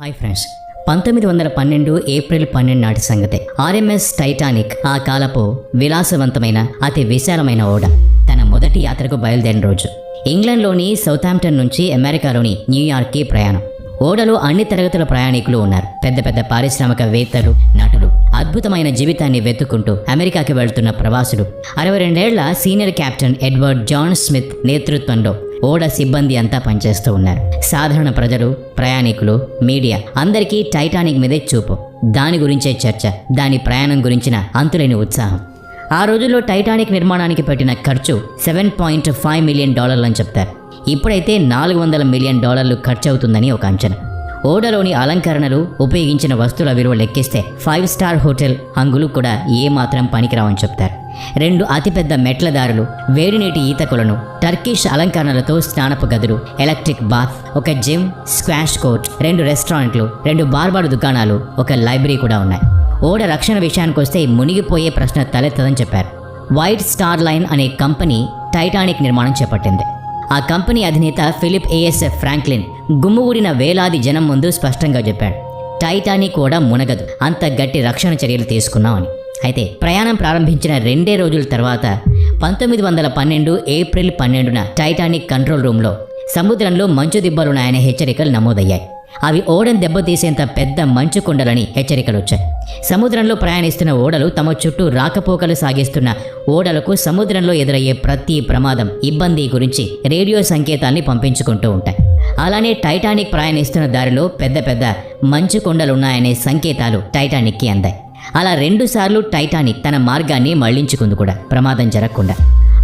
Hi friends. పంతొమ్మిది వందల పన్నెండు ఏప్రిల్ పన్నెండు నాటి సంగతే. ఆర్ఎంఎస్ టైటానిక్ ఆ కాలపు విలాసవంతమైన అతి విశాలమైన ఓడ. తన మొదటి యాత్రకు బయలుదేరిన రోజు. ఇంగ్లాండ్లోని సౌతాంప్టన్ నుంచి అమెరికాలోని న్యూయార్క్కి ప్రయాణం. ఓడలో అన్ని తరగతుల ప్రయాణికులు ఉన్నారు. పెద్ద పెద్ద పారిశ్రామికవేత్తలు నటులు అద్భుతమైన జీవితాన్ని వెతుక్కుంటూ అమెరికాకి వెళ్తున్న ప్రవాసులు. అరవై రెండేళ్ళ senior captain Edward John Smith నేతృత్వంలో ఓడ సిబ్బంది అంతా పనిచేస్తూ ఉన్నారు. సాధారణ ప్రజలు ప్రయాణికులు మీడియా అందరికీ టైటానిక్ మీదే చూపు. దాని గురించే చర్చ దాని ప్రయాణం గురించిన అంతులేని ఉత్సాహం. ఆ రోజుల్లో టైటానిక్ నిర్మాణానికి పెట్టిన ఖర్చు సెవెన్ పాయింట్ ఫైవ్ మిలియన్ డాలర్లని చెప్తారు. ఇప్పుడైతే నాలుగు వందల మిలియన్ డాలర్లు ఖర్చు అవుతుందని ఒక అంచనా. ఓడలోని అలంకరణలు ఉపయోగించిన వస్తువుల విలువ లెక్కిస్తే ఫైవ్ స్టార్ హోటల్ హంగులు కూడా ఏమాత్రం పనికిరావని చెప్తారు. రెండు అతిపెద్ద మెట్ల దారులు వేడినీటి ఈతకులను టర్కిష్ అలంకరణలతో స్నానపు గదులు ఎలక్ట్రిక్ బాత్ ఒక జిమ్ స్క్వాష్ కోర్ట్ రెండు రెస్టారెంట్లు రెండు బార్బార్ దుకాణాలు ఒక లైబ్రరీ కూడా ఉన్నాయి. ఓడ రక్షణ విషయానికి వస్తే మునిగిపోయే ప్రశ్న తలెత్తదని చెప్పారు. వైట్ స్టార్ లైన్ అనే కంపెనీ టైటానిక్ నిర్మాణం చేపట్టింది. ఆ కంపెనీ అధినేత ఫిలిప్ ఏఎస్ఎఫ్ ఫ్రాంక్లిన్ గుమ్ముగూడిన వేలాది జనం ముందు స్పష్టంగా చెప్పాడు. టైటానిక్ కూడా మునగదు. అంత గట్టి రక్షణ చర్యలు తీసుకున్నామని. అయితే ప్రయాణం ప్రారంభించిన రెండే రోజుల తర్వాత పంతొమ్మిది వందల పన్నెండు ఏప్రిల్ పన్నెండున టైటానిక్ కంట్రోల్ రూమ్లో సముద్రంలో మంచు దిబ్బలున్నాయనే హెచ్చరికలు నమోదయ్యాయి. అవి ఓడను దెబ్బతీసేంత పెద్ద మంచు కొండలని హెచ్చరికలు వచ్చాయి. సముద్రంలో ప్రయాణిస్తున్న ఓడలు తమ చుట్టూ రాకపోకలు సాగిస్తున్న ఓడలకు సముద్రంలో ఎదురయ్యే ప్రతి ప్రమాదం ఇబ్బంది గురించి రేడియో సంకేతాల్ని పంపించుకుంటూ ఉంటాయి. అలానే టైటానిక్ ప్రయాణిస్తున్న దారిలో పెద్ద పెద్ద మంచు కొండలున్నాయనే సంకేతాలు టైటానిక్కి అందాయి. అలా రెండుసార్లు టైటానిక్ తన మార్గాన్ని మళ్ళించుకుంది కూడా. ప్రమాదం జరగకుండా.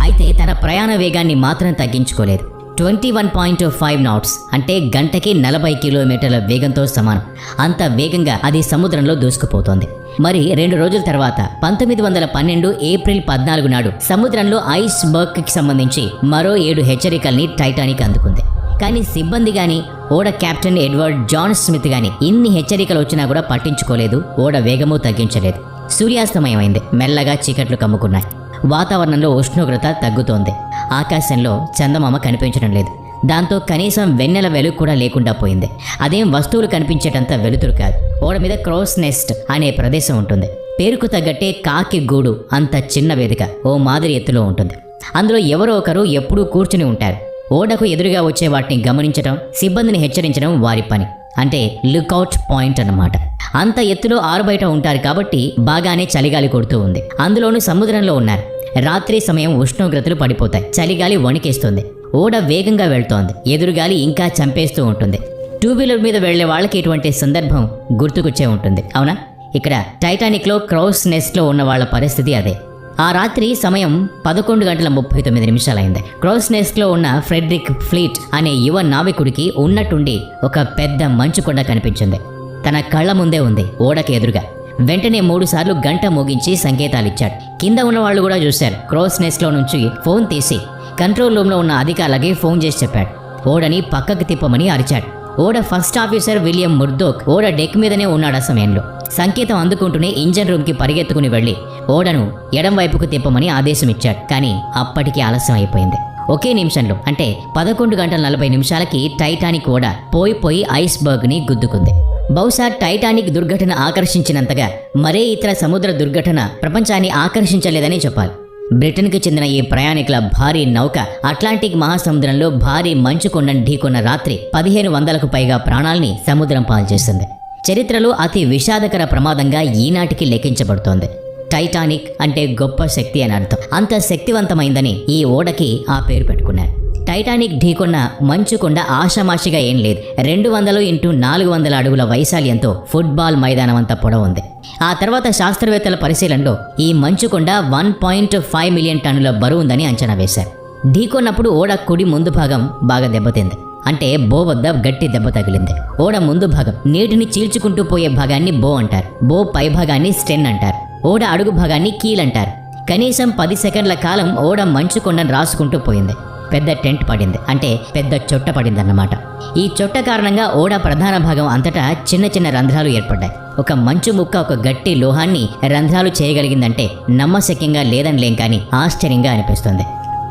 అయితే తన ప్రయాణ వేగాన్ని మాత్రం తగ్గించుకోలేదు. Twenty one point five knots అంటే గంటకి నలభై కిలోమీటర్ల వేగంతో సమానం. అంత వేగంగా అది సముద్రంలో దూసుకుపోతోంది. మరి రెండు రోజుల తర్వాత పంతొమ్మిది వందల పన్నెండు ఏప్రిల్ పద్నాలుగు నాడు సముద్రంలో ఐస్ బర్గ్కి సంబంధించి మరో ఏడు హెచ్చరికల్ని టైటానిక్ అందుకుంది. కానీ సిబ్బంది కానీ ఓడ కెప్టెన్ ఎడ్వర్డ్ జాన్ స్మిత్ గాని ఇన్ని హెచ్చరికలు వచ్చినా కూడా పట్టించుకోలేదు. ఓడ వేగము తగ్గించలేదు. సూర్యాస్తమయమైంది. మెల్లగా చీకట్లు కమ్ముకున్నాయి. వాతావరణంలో ఉష్ణోగ్రత తగ్గుతోంది. ఆకాశంలో చందమామ కనిపించడం లేదు. దాంతో కనీసం వెన్నెల వెలుగు కూడా లేకుండా పోయింది. అదేం వస్తువులు కనిపించేటంత వెలుతురు కాదు. ఓడ మీద క్రోస్ నెస్ట్ అనే ప్రదేశం ఉంటుంది. పేరుకు తగ్గట్టే కాకి గూడు అంత చిన్న వేదిక ఓ మాదిరి ఎత్తులో ఉంటుంది. అందులో ఎవరో ఒకరు ఎప్పుడూ కూర్చుని ఉంటారు. ఓడకు ఎదురుగా వచ్చే వాటిని గమనించడం సిబ్బందిని హెచ్చరించడం వారి పని. అంటే లుకౌట్ పాయింట్ అన్నమాట. అంత ఎత్తులో ఆరుబయట ఉంటారు కాబట్టి బాగానే చలిగాలి కొడుతూ ఉంది. అందులోనూ సముద్రంలో ఉన్నారు. రాత్రి సమయం ఉష్ణోగ్రతలు పడిపోతాయి. చలిగాలి వణికేస్తుంది. ఓడ వేగంగా వెళ్తోంది. ఎదురుగాలి ఇంకా చంపేస్తూ ఉంటుంది. టూ వీలర్ మీద వెళ్ళే వాళ్ళకి ఇటువంటి సందర్భం గుర్తుకొచ్చే ఉంటుంది. అవునా? ఇక్కడ టైటానిక్లో క్రౌస్ నెస్ట్లో ఉన్న వాళ్ళ పరిస్థితి అదే. ఆ రాత్రి సమయం పదకొండు గంటల ముప్పై తొమ్మిది నిమిషాలైంది. క్రౌస్ ఉన్న ఫ్రెడ్రిక్ ఫ్లీట్ అనే యువ నావికుడికి ఉన్నట్టుండి ఒక పెద్ద మంచు కొండ కనిపించింది. తన కళ్ళ ముందే ఉంది ఓడకి ఎదురుగా. వెంటనే మూడుసార్లు గంట మోగించి సంకేతాలు ఇచ్చాడు. కింద ఉన్న వాళ్ళు కూడా చూశారు. క్రోస్నెస్క్లో నుంచి ఫోన్ తీసి కంట్రోల్ రూమ్లో ఉన్న అధికారులకి ఫోన్ చేసి చెప్పాడు. ఓడని పక్కకు తిప్పమని అరిచాడు. ఓడ ఫస్ట్ ఆఫీసర్ విలియం ముర్దోక్ ఓడ డెక్ మీదనే ఉన్నాడు ఆ సమయంలో. సంకేతం అందుకుంటూనే ఇంజన్ రూమ్కి పరిగెత్తుకుని వెళ్ళి ఓడను ఎడం వైపుకు తిప్పమని ఆదేశం ఇచ్చాడు కానీ అప్పటికి ఆలస్యం అయిపోయింది. ఒకే నిమిషంలో అంటే పదకొండు గంటల నలభై నిమిషాలకి టైటానిక్ ఓడ పోయి పోయి ఐస్బర్గ్ని గుద్దుకుంది. బహుశా టైటానిక్ దుర్ఘటన ఆకర్షించినంతగా మరే ఇతర సముద్ర దుర్ఘటన ప్రపంచాన్ని ఆకర్షించలేదని చెప్పాలి. బ్రిటన్కి చెందిన ఈ ప్రయాణికుల భారీ నౌక అట్లాంటిక్ మహాసముద్రంలో భారీ మంచు కొండను ఢీకొన్న రాత్రి పదిహేను వందలకు పైగా ప్రాణాల్ని సముద్రం పాల్చేసింది చరిత్రలో అతి విషాదకర ప్రమాదంగా ఈనాటికి లెక్కించబడుతోంది. టైటానిక్ అంటే గొప్ప శక్తి అని అర్థం. అంత శక్తివంతమైందని ఈ ఓడకి ఆ పేరు పెట్టుకున్నారు. టైటానిక్ ఢీకొన్న మంచుకొండ ఆషామాషిగా ఏం లేదు. రెండు వందలు ఇంటూ నాలుగు వందల అడుగుల వైశాల్యంతో ఫుట్బాల్ మైదానం అంత పొడవు ఉంది. ఆ తర్వాత శాస్త్రవేత్తల పరిశీలనలో ఈ మంచుకొండ వన్ పాయింట్ ఫైవ్ మిలియన్ టన్నుల బరువు ఉందని అంచనా వేశారు. ఢీకొన్నప్పుడు ఓడ కుడి ముందు భాగం బాగా దెబ్బతింది. అంటే బో వద్ద గట్టి దెబ్బ తగిలింది. ఓడ ముందు భాగం నీటిని చీల్చుకుంటూ పోయే భాగాన్ని బో అంటారు. బో పై భాగాన్ని స్టెన్ అంటారు. ఓడ అడుగు భాగాన్ని కీల్ అంటారు. కనీసం పది సెకండ్ల కాలం ఓడ మంచుకొండను రాసుకుంటూ పోయింది. పెద్ద టెంట్ పడింది. అంటే పెద్ద చొట్ట పడింది అన్నమాట ఈ చొట్ట కారణంగా ఓడ ప్రధాన భాగం అంతటా చిన్న చిన్న రంధ్రాలు ఏర్పడ్డాయి. ఒక మంచు ముక్క ఒక గట్టి లోహాన్ని రంధ్రాలు చేయగలిగిందంటే నమ్మశక్యంగా లేదనిలేం కానీ ఆశ్చర్యంగా అనిపిస్తుంది.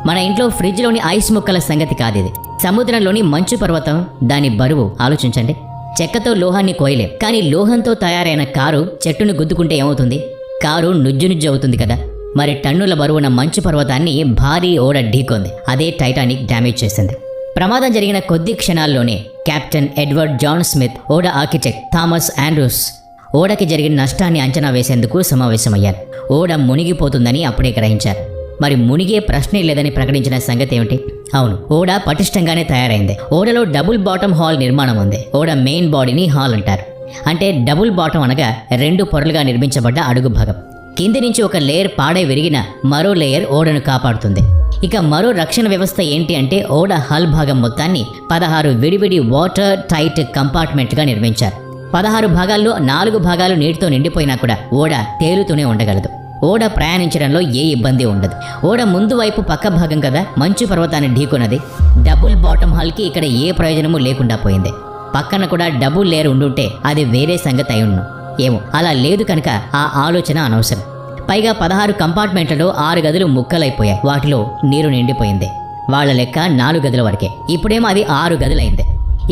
మన ఇంట్లో ఫ్రిడ్జ్లోని ఐస్ ముక్కల సంగతి కాదిది. సముద్రంలోని మంచు పర్వతం దాని బరువు ఆలోచించండి. చెక్కతో లోహాన్ని కోయలేం. కానీ లోహంతో తయారైన కారు చెట్టును గుద్దుకుంటే ఏమవుతుంది? కారు నుజ్జు నుజ్జు అవుతుంది కదా. మరి టన్నుల బరువున మంచు పర్వతాన్ని భారీ ఓడ ఢీకొంది. అదే టైటానిక్ డ్యామేజ్ చేసింది. ప్రమాదం జరిగిన కొద్ది క్షణాల్లోనే కెప్టెన్ ఎడ్వర్డ్ జాన్ స్మిత్ ఓడ ఆర్కిటెక్ట్ థామస్ ఆండ్రూస్ ఓడకి జరిగిన నష్టాన్ని అంచనా వేసేందుకు సమావేశమయ్యారు. ఓడ మునిగిపోతుందని అప్పుడే గ్రహించారు. మరి మునిగే ప్రశ్నే లేదని ప్రకటించిన సంగతి ఏమిటి? అవును ఓడ పటిష్టంగానే తయారైంది. ఓడలో డబుల్ బాటమ్ హాల్ నిర్మాణం ఉంది. ఓడ మెయిన్ బాడీని హాల్ అంటారు. అంటే డబుల్ బాటమ్ అనగా రెండు పొరలుగా నిర్మించబడ్డ అడుగు భాగం. కింది నుంచి ఒక లేయర్ పాడై విరిగిన మరో లేయర్ ఓడను కాపాడుతుంది. ఇక మరో రక్షణ వ్యవస్థ ఏంటి అంటే ఓడ హల్ భాగం మొత్తాన్ని పదహారు విడివిడి వాటర్ టైట్ కంపార్ట్మెంట్గా నిర్మించారు. పదహారు భాగాల్లో నాలుగు భాగాలు నీటితో నిండిపోయినా కూడా ఓడ తేలుతూనే ఉండగలదు. ఓడ ప్రయాణించడంలో ఏ ఇబ్బంది ఉండదు. ఓడ ముందు వైపు పక్క భాగం కదా మంచు పర్వతాన్ని ఢీకొన్నది. డబుల్ బాటమ్ హాల్కి ఇక్కడ ఏ ప్రయోజనము లేకుండా పోయింది. పక్కన కూడా డబుల్ లేయర్ ఉండుంటే అది వేరే సంగతి అయి ఉండు. ఏమో. అలా లేదు కనుక ఆ ఆలోచన అనవసరం. పైగా పదహారు కంపార్ట్మెంట్లలో ఆరు గదులు ముక్కలైపోయాయి. వాటిలో నీరు నిండిపోయింది. వాళ్ళ లెక్క నాలుగు గదుల వరకే. ఇప్పుడేమో అది ఆరు గదులైంది.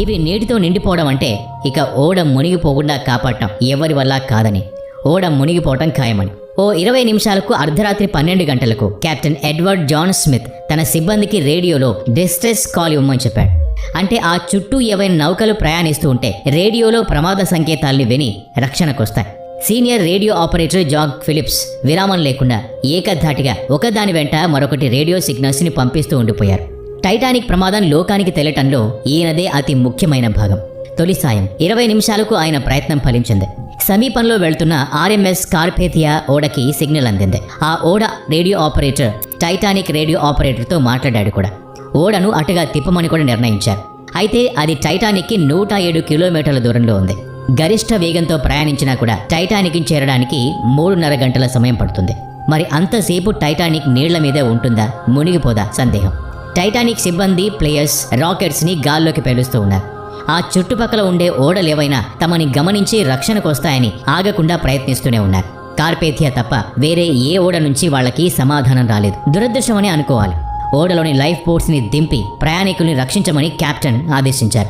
ఇవి నీటితో నిండిపోవడం అంటే ఇక ఓడ మునిగిపోకుండా కాపాడటం ఎవరి వల్ల కాదని. ఓడ మునిగిపోవటం ఖాయమని. ఓ ఇరవై నిమిషాలకు అర్ధరాత్రి పన్నెండు గంటలకు కెప్టెన్ ఎడ్వర్డ్ జాన్ స్మిత్ తన సిబ్బందికి రేడియోలో డిస్ట్రెస్ కాల్ ఇవ్వమని చెప్పాడు. అంటే ఆ చుట్టూ ఏవైనా నౌకలు ప్రయాణిస్తూ ఉంటే రేడియోలో ప్రమాద సంకేతాల్ని విని రక్షణకొస్తాయి. Senior radio operator Jack Phillips విరామం లేకుండా ఏకధాటిగా ఒకదాని వెంట మరొకటి రేడియో సిగ్నల్స్ని పంపిస్తూ ఉండిపోయారు. టైటానిక్ ప్రమాదం లోకానికి తెలియటంలో ఈయనదే అతి ముఖ్యమైన భాగం. తొలి సాయం. ఇరవై నిమిషాలకు ఆయన ప్రయత్నం ఫలించింది. సమీపంలో వెళ్తున్న ఆర్ఎంఎస్ కార్పేథియా ఓడకి సిగ్నల్ అందింది. ఆ ఓడ రేడియో ఆపరేటర్ టైటానిక్ రేడియో ఆపరేటర్తో మాట్లాడాడు కూడా. ఓడను అటుగా తిప్పమని కూడా నిర్ణయించారు. అయితే అది టైటానిక్కి నూట ఏడు కిలోమీటర్ల దూరంలో ఉంది. గరిష్ట వేగంతో ప్రయాణించినా కూడా టైటానిక్ చేరడానికి మూడున్నర గంటల సమయం పడుతుంది. మరి అంతసేపు టైటానిక్ నీళ్ళ మీదే ఉంటుందా? మునిగిపోదా? సందేహం. టైటానిక్ సిబ్బంది ప్లేయర్స్ రాకెట్స్ని గాల్లోకి పేలుస్తూ ఉన్నారు. ఆ చుట్టుపక్కల ఉండే ఓడలేవైనా తమని గమనించి రక్షణకు వస్తాయని ఆగకుండా ప్రయత్నిస్తూనే ఉన్నారు. కార్పేథియా తప్ప వేరే ఏ ఓడ నుంచి వాళ్ళకి సమాధానం రాలేదు. దురదృష్టమని అనుకోవాలి. ఓడలోని లైఫ్ బోట్స్ని దింపి ప్రయాణికుల్ని రక్షించమని కెప్టెన్ ఆదేశించారు.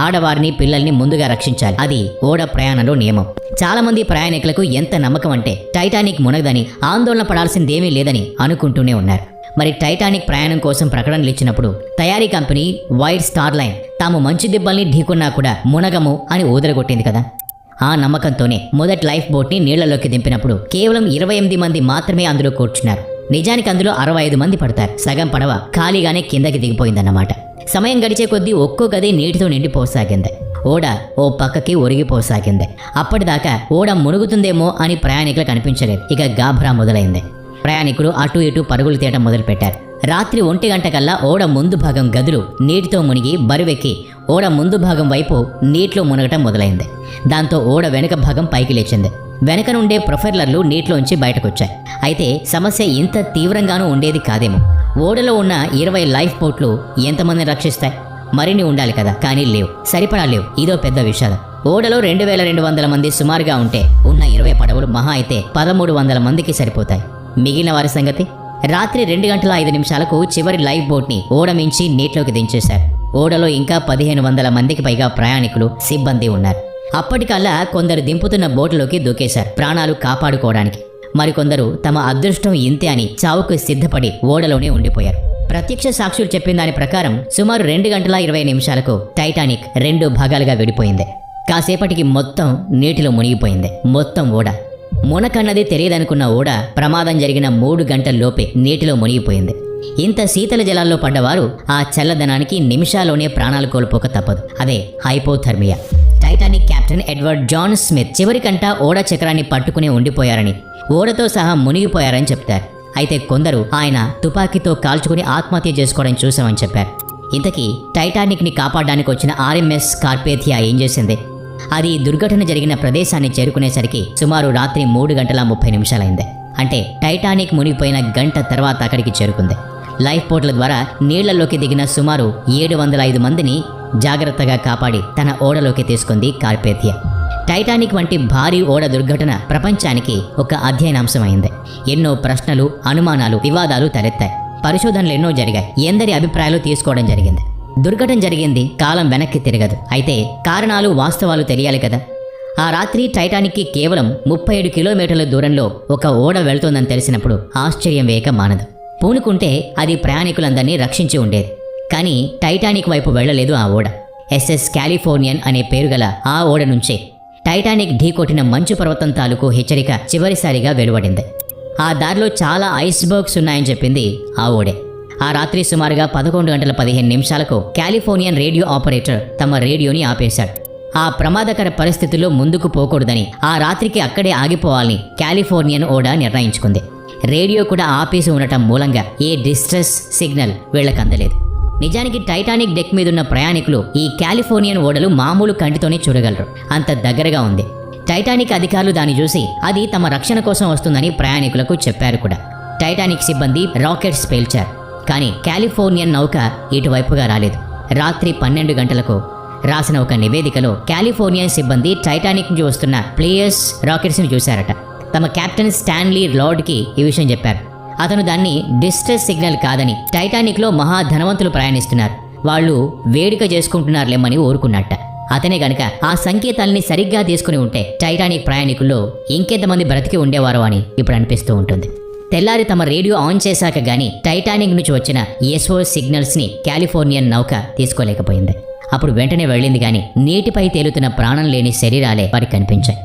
ఆడవారిని పిల్లల్ని ముందుగా రక్షించాలి. అది ఓడ ప్రయాణంలో నియమం. చాలామంది ప్రయాణికులకు ఎంత నమ్మకం అంటే టైటానిక్ మునగదని ఆందోళన పడాల్సిందేమీ లేదని అనుకుంటూనే ఉన్నారు. మరి టైటానిక్ ప్రయాణం కోసం ప్రకటనలు ఇచ్చినప్పుడు తయారీ కంపెనీ వైట్ స్టార్ లైన్ తాము మంచి దిబ్బల్ని ఢీకున్నా కూడా మునగము అని ఊదరగొట్టింది కదా. ఆ నమ్మకంతోనే మొదటి లైఫ్ బోట్ని నీళ్ళలోకి దింపినప్పుడు కేవలం ఇరవై ఎనిమిది మంది మాత్రమే అందులో కూర్చున్నారు. నిజానికి అందులో అరవై ఐదు మంది పడతారు. సగం పడవ ఖాళీగానే కిందకి దిగిపోయిందన్నమాట. సమయం గడిచే కొద్దీ ఒక్కో గది నీటితో నిండిపోసాగింది. ఓడ ఓ పక్కకి ఒరిగిపోసాగింది. అప్పటిదాకా ఓడ మునుగుతుందేమో అని ప్రయాణికులకు అనిపించలేదు. ఇక గాభరా మొదలైంది. ప్రయాణికులు అటు ఇటు పరుగులు తీయడం మొదలుపెట్టారు. రాత్రి ఒంటి గంట కల్లా ఓడ ముందు భాగం గదులు నీటితో మునిగి బరువెక్కి ఓడ ముందు భాగం వైపు నీటిలో మునగటం మొదలైంది. దాంతో ఓడ వెనుక భాగం పైకి లేచింది. వెనక నుండే ప్రొఫెల్లర్లు నీటిలోంచి బయటకొచ్చాయి. అయితే సమస్య ఇంత తీవ్రంగానూ ఉండేది కాదేమో. ఓడలో ఉన్న ఇరవై లైఫ్ బోట్లు ఎంతమందిని రక్షిస్తాయి? మరిన్ని ఉండాలి కదా. కానీ లేవు. సరిపడా లేవు. ఇదో పెద్ద విషాదం. ఓడలో రెండు వేల రెండు వందల మంది సుమారుగా ఉంటే ఉన్న ఇరవై పడవలు మహా అయితే పదమూడు వందల మందికి సరిపోతాయి. మిగిలిన వారి సంగతి? రాత్రి రెండు గంటల ఐదు నిమిషాలకు చివరి లైఫ్ బోట్ని ఓడ మించి నీటిలోకి దించేశారు. ఓడలో ఇంకా పదిహేను వందల మందికి పైగా ప్రయాణికులు సిబ్బంది ఉన్నారు. అప్పటికల్లా కొందరు దింపుతున్న బోటులోకి దూకేశారు ప్రాణాలు కాపాడుకోవడానికి. మరికొందరు తమ అదృష్టం ఇంతే అని చావుకు సిద్ధపడి ఓడలోనే ఉండిపోయారు. ప్రత్యక్ష సాక్షులు చెప్పిన దాని ప్రకారం సుమారు రెండు గంటల ఇరవై నిమిషాలకు టైటానిక్ రెండు భాగాలుగా విడిపోయింది. కాసేపటికి మొత్తం నీటిలో మునిగిపోయింది. మొత్తం ఓడ. మునకన్నది తెలియదనుకున్న ఓడ ప్రమాదం జరిగిన మూడు గంటల్లోపే నీటిలో మునిగిపోయింది. ఇంత శీతల జలాల్లో పడ్డవారు ఆ చల్లదనానికి నిమిషాల్లోనే ప్రాణాలు కోల్పోక తప్పదు. అదే hypothermia. Titanic captain Edward John Smith చివరికంట ఓడ చక్రాన్ని పట్టుకుని ఉండిపోయారని. ఓడతో సహా మునిగిపోయారని చెప్తారు. అయితే కొందరు ఆయన తుపాకీతో కాల్చుకుని ఆత్మహత్య చేసుకోవడం చూసామని చెప్పారు. ఇంతకీ టైటానిక్ని కాపాడడానికి వచ్చిన ఆర్ఎంఎస్ కార్పేథియా ఏం చేసింది? అది దుర్ఘటన జరిగిన ప్రదేశాన్ని చేరుకునేసరికి సుమారు రాత్రి మూడు గంటల ముప్పై నిమిషాలైంది. అంటే టైటానిక్ మునిగిపోయిన గంట తర్వాత అక్కడికి చేరుకుంది. లైఫ్ బోట్ల ద్వారా నీళ్ళలోకి దిగిన సుమారు ఏడు వందల ఐదు మందిని జాగ్రత్తగా కాపాడి తన ఓడలోకి తీసుకుంది కార్పేథియా టైటానిక్ వంటి భారీ ఓడ దుర్ఘటన ప్రపంచానికి ఒక అధ్యయనాంశమైంది. ఎన్నో ప్రశ్నలు అనుమానాలు వివాదాలు తలెత్తాయి. పరిశోధనలు ఎన్నో జరిగాయి. ఎందరి అభిప్రాయాలు తీసుకోవడం జరిగింది. దుర్ఘటన జరిగింది కాలం వెనక్కి తిరగదు. అయితే కారణాలు వాస్తవాలు తెలియాలి కదా. ఆ రాత్రి టైటానిక్కి కేవలం ముప్పై ఏడు కిలోమీటర్ల దూరంలో ఒక ఓడ వెళ్తోందని తెలిసినప్పుడు ఆశ్చర్యం వేయక మానదు. పూనుకుంటే అది ప్రయాణికులందరినీ రక్షించి ఉండేది. కానీ టైటానిక్ వైపు వెళ్ళలేదు ఆ ఓడ. ఎస్ఎస్ కాలిఫోర్నియన్ అనే పేరు గల ఆ ఓడ నుంచే. టైటానిక్ ఢీకొట్టిన మంచు పర్వతం తాలూకు హెచ్చరిక చివరిసారిగా వెలువడింది. ఆ దారిలో చాలా ఐస్బర్గ్స్ ఉన్నాయని చెప్పింది ఆ ఓడే. ఆ రాత్రి సుమారుగా పదకొండు గంటల పదిహేను నిమిషాలకు కాలిఫోర్నియన్ రేడియో ఆపరేటర్ తమ రేడియోని ఆపేశాడు. ఆ ప్రమాదకర పరిస్థితుల్లో ముందుకు పోకూడదని ఆ రాత్రికి అక్కడే ఆగిపోవాలని కాలిఫోర్నియన్ ఓడ నిర్ణయించుకుంది. రేడియో కూడా ఆపేసి ఉండటం మూలంగా ఏ డిస్ట్రెస్ సిగ్నల్ వీళ్ళకందలేదు. నిజానికి టైటానిక్ డెక్ మీదున్న ప్రయాణికులు ఈ కాలిఫోర్నియన్ ఓడలు మామూలు కంటితోనే చూడగలరు. అంత దగ్గరగా ఉంది. టైటానిక్ అధికారులు దాన్ని చూసి అది తమ రక్షణ కోసం వస్తుందని ప్రయాణికులకు చెప్పారు కూడా. టైటానిక్ సిబ్బంది రాకెట్స్ పేల్చారు. కానీ కాలిఫోర్నియన్ నౌక ఇటువైపుగా రాలేదు. రాత్రి పన్నెండు గంటలకు రాసిన ఒక నివేదికలో కాలిఫోర్నియన్ సిబ్బంది టైటానిక్ నుంచి వస్తున్న ప్లేయర్స్ రాకెట్స్ని చూశారట. తమ కెప్టెన్ స్టాన్లీ లార్డ్కి ఈ విషయం చెప్పారు. అతను దాన్ని డిస్ట్రెస్ సిగ్నల్ కాదని టైటానిక్లో మహా ధనవంతులు ప్రయాణిస్తున్నారు. వాళ్ళు వేడుక చేసుకుంటున్నారులేమని ఊరుకున్నట్ట. అతనే గనక ఆ సంకేతాల్ని సరిగ్గా తీసుకుని ఉంటే టైటానిక్ ప్రయాణికుల్లో ఇంకెంతమంది బ్రతికి ఉండేవారో అని ఇప్పుడు అనిపిస్తూ ఉంటుంది. తెల్లారి తమ రేడియో ఆన్ చేశాక గాని టైటానిక్ నుంచి వచ్చిన ఎస్ఓ సిగ్నల్స్ని కాలిఫోర్నియన్ నౌక తీసుకోలేకపోయింది. అప్పుడు వెంటనే వెళ్ళింది కానీ నీటిపై తేలుతున్న ప్రాణం లేని శరీరాలే వారికి కనిపించాయి.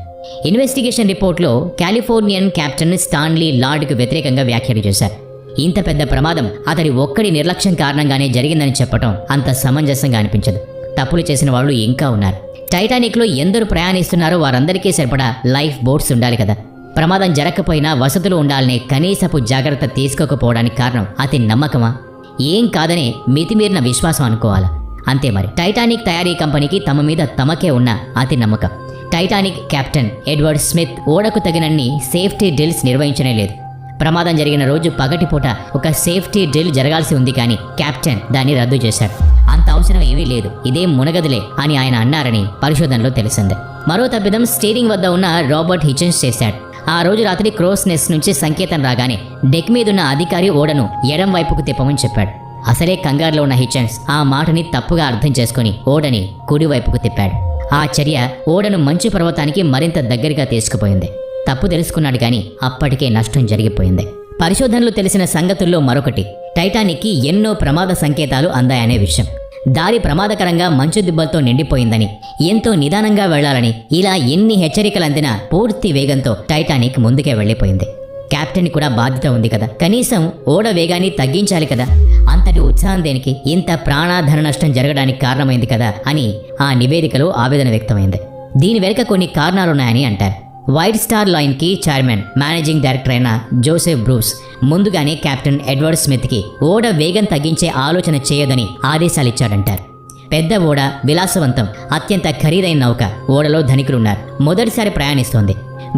ఇన్వెస్టిగేషన్ రిపోర్ట్లో కాలిఫోర్నియన్ కెప్టెన్ స్టాన్లీ లార్డ్కు వ్యతిరేకంగా వ్యాఖ్యలు చేశారు. ఇంత పెద్ద ప్రమాదం అతడి ఒక్కడి నిర్లక్ష్యం కారణంగానే జరిగిందని చెప్పటం అంత సమంజసంగా అనిపించదు. తప్పులు చేసిన వాళ్ళు ఇంకా ఉన్నారు. టైటానిక్లో ఎందరు ప్రయాణిస్తున్నారో వారందరికీ సరిపడా లైఫ్ బోట్స్ ఉండాలి కదా. ప్రమాదం జరగకపోయినా వసతులు ఉండాలనే కనీసపు జాగ్రత్త తీసుకోకపోవడానికి కారణం అతి నమ్మకమా? ఏం కాదనే మితిమీరిన విశ్వాసం అనుకోవాలా? అంతే మరి. టైటానిక్ తయారీ కంపెనీకి తమ మీద తమకే ఉన్న అతి నమ్మకం. టైటానిక్ కెప్టెన్ ఎడ్వర్డ్ స్మిత్ ఓడకు తగినన్ని సేఫ్టీ డ్రిల్స్ నిర్వహించనే లేదు. ప్రమాదం జరిగిన రోజు పగటిపూట ఒక సేఫ్టీ డ్రిల్ జరగాల్సి ఉంది కానీ కెప్టెన్ దాన్ని రద్దు చేశారు. అంత అవసరం ఏమీ లేదు. ఇదేం మునగదులే అని ఆయన అన్నారని పరిశోధనలో తెలిసింది. మరో తప్పిదం స్టీరింగ్ వద్ద ఉన్న రాబర్ట్ హిచెన్స్ చేశాడు. ఆ రోజు రాత్రి క్రోస్ నెస్ నుంచి సంకేతం రాగానే డెక్ మీదున్న అధికారి ఓడను ఎడం వైపుకు తిప్పమని చెప్పాడు. అసలే కంగారులో ఉన్న హిచెన్స్ ఆ మాటని తప్పుగా అర్థం చేసుకుని ఓడని కుడివైపుకు తిప్పాడు. ఆ చర్య ఓడను మంచు పర్వతానికి మరింత దగ్గరగా తీసుకుపోయింది. తప్పు తెలుసుకున్నాడు కానీ అప్పటికే నష్టం జరిగిపోయింది. పరిశోధనలు తెలిసిన సంగతుల్లో మరొకటి టైటానిక్కి ఎన్నో ప్రమాద సంకేతాలు అందాయనే విషయం. దారి ప్రమాదకరంగా మంచు దిబ్బలతో నిండిపోయిందని ఎంతో నిదానంగా వెళ్ళాలని ఇలా ఎన్ని హెచ్చరికలు అందినా పూర్తి వేగంతో టైటానిక్ ముందుకే వెళ్ళిపోయింది. కెప్టెన్ కూడా బాధ్యత ఉంది కదా. కనీసం ఓడ వేగాన్ని తగ్గించాలి కదా. అంతటి ఉత్సాహం దేనికి? ఇంత ప్రాణాధన నష్టం జరగడానికి కారణమైంది కదా అని ఆ నివేదికలో ఆవేదన వ్యక్తమైంది. దీని వెనుక కొన్ని కారణాలున్నాయని అంటారు. వైట్ స్టార్ లైన్కి చైర్మన్ మేనేజింగ్ డైరెక్టర్ అయిన జోసెఫ్ బ్రూస్ ముందుగానే కెప్టెన్ ఎడ్వర్డ్ స్మిత్కి ఓడ వేగం తగ్గించే ఆలోచన చేయదని ఆదేశాలిచ్చాడంటారు పెద్ద ఓడ విలాసవంతం అత్యంత ఖరీదైన నౌక ఓడలో ధనికులున్నారు. మొదటిసారి ప్రయాణిస్తోంది.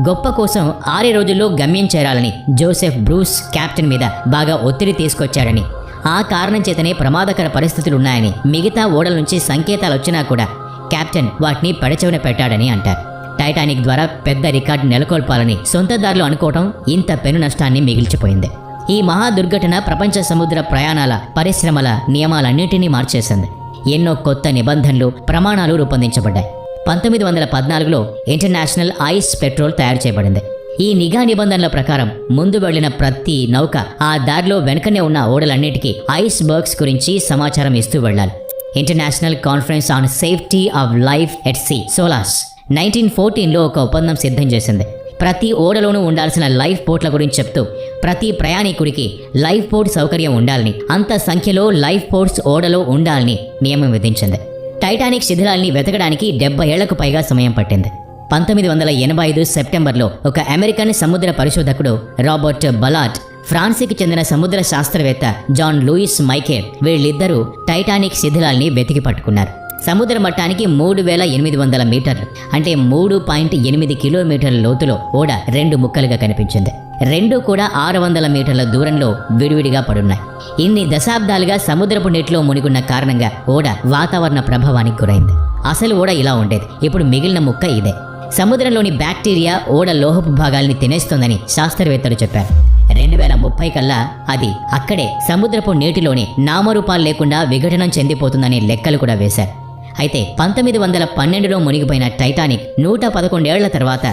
గొప్ప కోసం ఆరే రోజుల్లో గమ్యం చేరాలని జోసెఫ్ బ్రూస్ కెప్టెన్ మీద బాగా ఒత్తిడి తీసుకొచ్చాడని ఆ కారణం చేతనే ప్రమాదకర పరిస్థితులున్నాయని మిగతా ఓడల నుంచి సంకేతాలు వచ్చినా కూడా కెప్టెన్ వాటిని పెడచెవిన పెట్టాడని అంటారు. టైటానిక్ ద్వారా పెద్ద రికార్డు నెలకొల్పాలని సొంతదారులు అనుకోవటం ఇంత పెను నష్టాన్ని మిగిల్చిపోయింది. ఈ మహా దుర్ఘటన ప్రపంచ సముద్ర ప్రయాణాల పరిశ్రమల నియమాలన్నింటినీ మార్చేసింది. ఎన్నో కొత్త నిబంధనలు ప్రమాణాలు రూపొందించబడ్డాయి. పంతొమ్మిది వందల పద్నాలుగులో ఇంటర్నేషనల్ ఐస్ పెట్రోల్ తయారు చేయబడింది. ఈ నిఘా నిబంధనల ప్రకారం ముందు వెళ్ళిన ప్రతి నౌక ఆ దారిలో వెనుకనే ఉన్న ఓడలన్నిటికీ ఐస్ బర్గ్స్ గురించి సమాచారం ఇస్తూ వెళ్ళాలి. International conference on safety of life at sea SOLAS nineteen ఫోర్టీన్లో ఒక ఒప్పందం సిద్ధం చేసింది. ప్రతి ఓడలోనూ ఉండాల్సిన లైఫ్ బోట్ల గురించి చెప్తూ ప్రతి ప్రయాణికుడికి లైఫ్ బోట్ సౌకర్యం ఉండాలని అంత సంఖ్యలో లైఫ్ బోట్స్ ఓడలో ఉండాలని నియమం విధించింది. టైటానిక్ శిథిలాల్ని వెతకడానికి డెబ్బై ఏళ్ళకు పైగా సమయం పట్టింది. పంతొమ్మిది వందల ఎనభై ఐదు సెప్టెంబర్లో ఒక అమెరికన్ సముద్ర పరిశోధకుడు రాబర్ట్ బలాట్ ఫ్రాన్స్కి చెందిన సముద్ర శాస్త్రవేత్త జాన్ లూయిస్ మైకేల్ వీళ్ళిద్దరూ టైటానిక్ శిథిలాల్ని వెతికి పట్టుకున్నారు. సముద్ర మట్టానికి మూడు వేల ఎనిమిది వందల మీటర్లు అంటే మూడు పాయింట్ ఎనిమిది కిలోమీటర్ల లోతులో ఓడ రెండు ముక్కలుగా కనిపించింది. రెండు కూడా ఆరు వందల మీటర్ల దూరంలో విడివిడిగా పడున్నాయి. ఇన్ని దశాబ్దాలుగా సముద్రపు నీటిలో మునిగున్న కారణంగా ఓడ వాతావరణ ప్రభావానికి గురైంది. అసలు ఓడ ఇలా ఉండేది. ఇప్పుడు మిగిలిన ముక్క ఇదే. సముద్రంలోని బ్యాక్టీరియా ఓడ లోహపు భాగాల్ని తినేస్తోందని శాస్త్రవేత్తలు చెప్పారు. రెండు వేల ముప్పై కల్లా అది అక్కడే సముద్రపు నీటిలోనే నామరూపాలు లేకుండా విఘటనం చెందిపోతుందనే లెక్కలు కూడా వేశారు. అయితే పంతొమ్మిది వందల పన్నెండులో మునిగిపోయిన టైటానిక్ నూట పదకొండేళ్ళ తర్వాత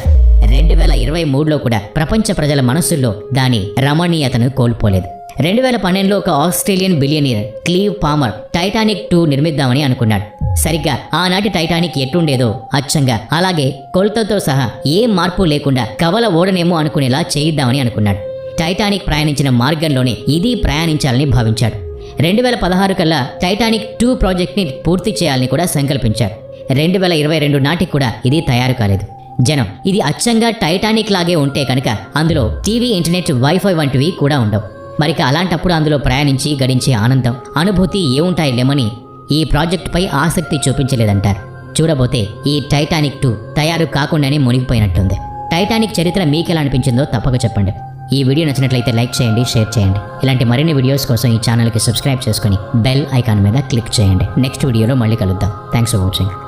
రెండు వేల ఇరవై మూడులో కూడా ప్రపంచ ప్రజల మనస్సుల్లో దాని రమణీయతను కోల్పోలేదు. రెండు వేల పన్నెండులో ఒక Australian billionaire Clive Palmer Titanic two నిర్మిద్దామని అనుకున్నాడు. సరిగ్గా ఆనాటి టైటానిక్ ఎట్టుండేదో అచ్చంగా. అలాగే కొలతలతో సహా ఏ మార్పు లేకుండా కవల ఓడనేమో అనుకునేలా చేయిద్దామని అనుకున్నాడు. టైటానిక్ ప్రయాణించిన మార్గంలోనే ఇది ప్రయాణించాలని భావించాడు. రెండు వేల పదహారు కల్లా టైటానిక్ టూ ప్రాజెక్ట్ని పూర్తి చేయాలని కూడా సంకల్పించారు రెండు వేల ఇరవై రెండు నాటికి కూడా ఇది తయారు కాలేదు. జనం ఇది అచ్చంగా టైటానిక్ లాగే ఉంటే కనుక అందులో టీవీ ఇంటర్నెట్ వైఫై వంటివి కూడా ఉండవు. మరిక అలాంటప్పుడు అందులో ప్రయాణించి గడించే ఆనందం అనుభూతి ఏముంటాయి లేమని ఈ ప్రాజెక్టుపై ఆసక్తి చూపించలేదంటారు చూడబోతే ఈ టైటానిక్ టూ తయారు కాకుండానే మునిగిపోయినట్టుంది. టైటానిక్ చరిత్ర మీకెలా అనిపించిందో తప్పక చెప్పండి. ఈ వీడియో నచ్చినట్లయితే లైక్ చేయండి షేర్ చేయండి. ఇలాంటి మరిన్ని వీడియోస్ కోసం ఈ ఛానల్కి సబ్స్క్రైబ్ చేసుకొని బెల్ ఐకాన్ మీద క్లిక్ చేయండి. నెక్స్ట్ వీడియోలో మళ్ళీ కలుద్దాం. Thanks for watching